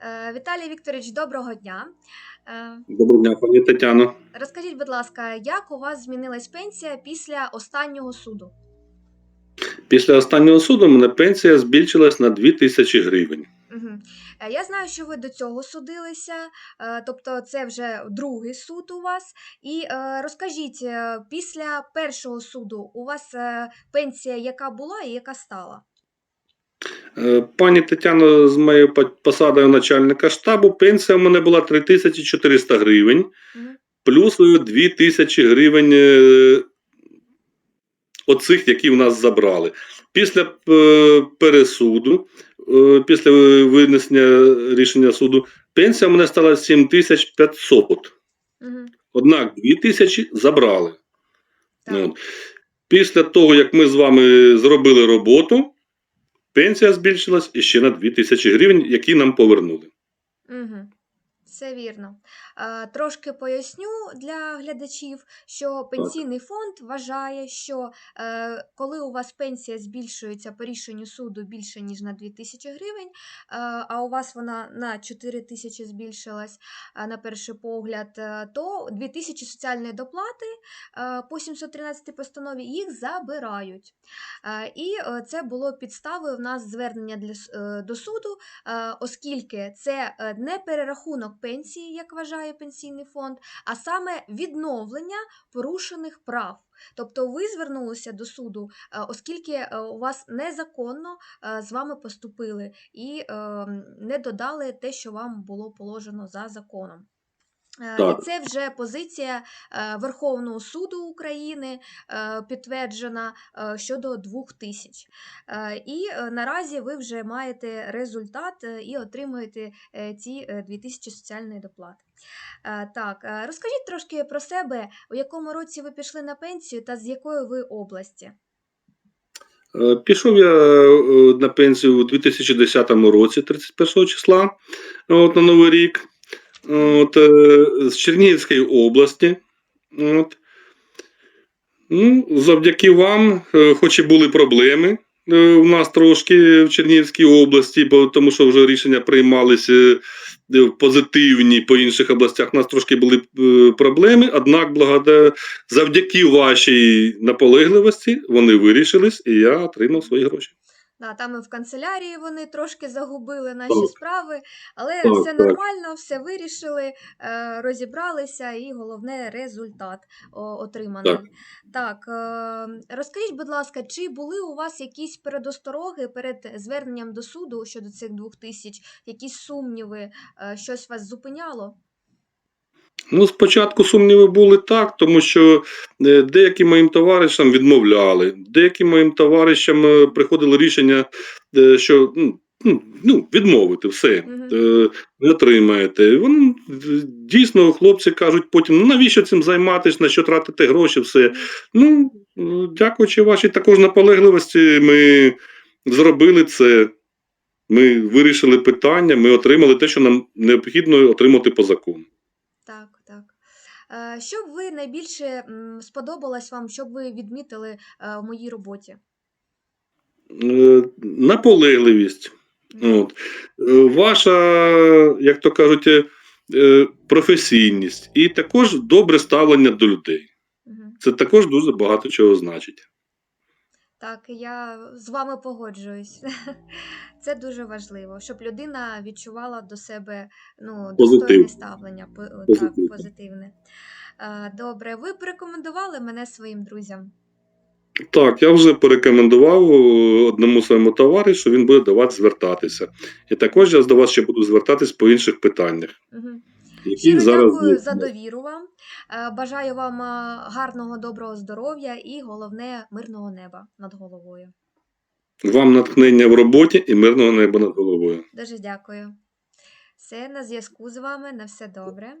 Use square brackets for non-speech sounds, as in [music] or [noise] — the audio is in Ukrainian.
Е, Віталій Вікторович, доброго дня. Е, Доброго дня, пані Тетяно. Розкажіть, будь ласка, як у вас змінилась пенсія після останнього суду? Після останнього суду мене пенсія збільшилась на 2 тисячі гривень. Угу. Я знаю, що ви до цього судилися, е, тобто це вже другий суд у вас. І е, розкажіть, е, після першого суду у вас е, пенсія яка була і яка стала? Е, Пані Тетяно, з моєю посадою начальника штабу пенсія в мене була 3400 гривень, плюс 2000 гривень е, оцих, які в нас забрали. Після е, пересуду, е, після винесення рішення суду, пенсія в мене стала 7500. Угу. Однак 2000 забрали. Так. Після того, як ми з вами зробили роботу, пенсія збільшилась іще на 2 тисячі гривень, які нам повернули. Угу. Все вірно. Трошки поясню для глядачів, що пенсійний фонд вважає, що е, коли у вас пенсія збільшується по рішенню суду більше ніж на 2000 гривень, е, а у вас вона на 4000 збільшилась е, на перший погляд, то 2000 соціальної доплати по 713 постанові їх забирають. І це було підставою в нас звернення до суду оскільки це не перерахунок пенсії, як вважає пенсійний фонд, а саме відновлення порушених прав. Тобто ви звернулися до суду, е, оскільки е, у вас незаконно е, з вами поступили і е, не додали те, що вам було положено за законом. Е, Так. І це вже позиція е, Верховного суду України е, підтверджена щодо двох тисяч. І наразі ви вже маєте результат і отримуєте ці е, 2000 соціальної доплати. Так, розкажіть трошки про себе, у якому році ви пішли на пенсію та з якої ви області? Пішов я на пенсію у 2010 році, 31 числа, от, на Новий рік, от, е, з Чернігівської області. От. Ну, завдяки вам, е, хоч і були проблеми е, у нас трошки в Чернігівській області, бо тому що вже рішення приймалися позитивні по інших областях. У нас трошки були проблеми, однак завдяки вашій наполегливості вони вирішились, і я отримав свої гроші. Да, там і в канцелярії вони трошки загубили наші Так. справи, але Так, все так. нормально, все вирішили, е, розібралися, і головне результат отриманий. Так. Так, е, розкажіть, будь ласка, чи були у вас якісь передостороги перед зверненням до суду щодо цих двох тисяч, якісь сумніви, е, щось вас зупиняло? Ну, спочатку сумніви були так, тому що е, деяким моїм товаришам відмовляли, деяким моїм товаришам е, приходило рішення, е, що ну, ну, ну, відмовити все, не отримаєте. Вони дійсно хлопці кажуть потім, ну навіщо цим займатися, на що тратити гроші, все. Ну, дякуючи вашій також наполегливості, ми зробили це. Ми вирішили питання, ми отримали те, що нам необхідно отримати по закону. Так. Е, Що б ви найбільше сподобалось вам, що б ви відмітили е, в моїй роботі? Е, наполегливість. От. Ваша, як то кажуть, професійність і також добре ставлення до людей. Це також дуже багато чого значить. Так, я з вами погоджуюсь. [laughs] Це дуже важливо, щоб людина відчувала до себе ну, достойне Позитив. ставлення, по- так, Позитивне. позитивне. Е, Добре, ви порекомендували мене своїм друзям. Так, я вже порекомендував е, одному своєму товаришу, він буде до вас звертатися. І також я до вас ще буду звертатись по інших питаннях, Мгм. Щиро зараз дякую за довіру вам. Е, Бажаю вам е, гарного, доброго здоров'я і головне мирного неба над головою. Вам натхнення в роботі і мирного неба над головою. Дуже дякую. Все на зв'язку з вами. На все добре.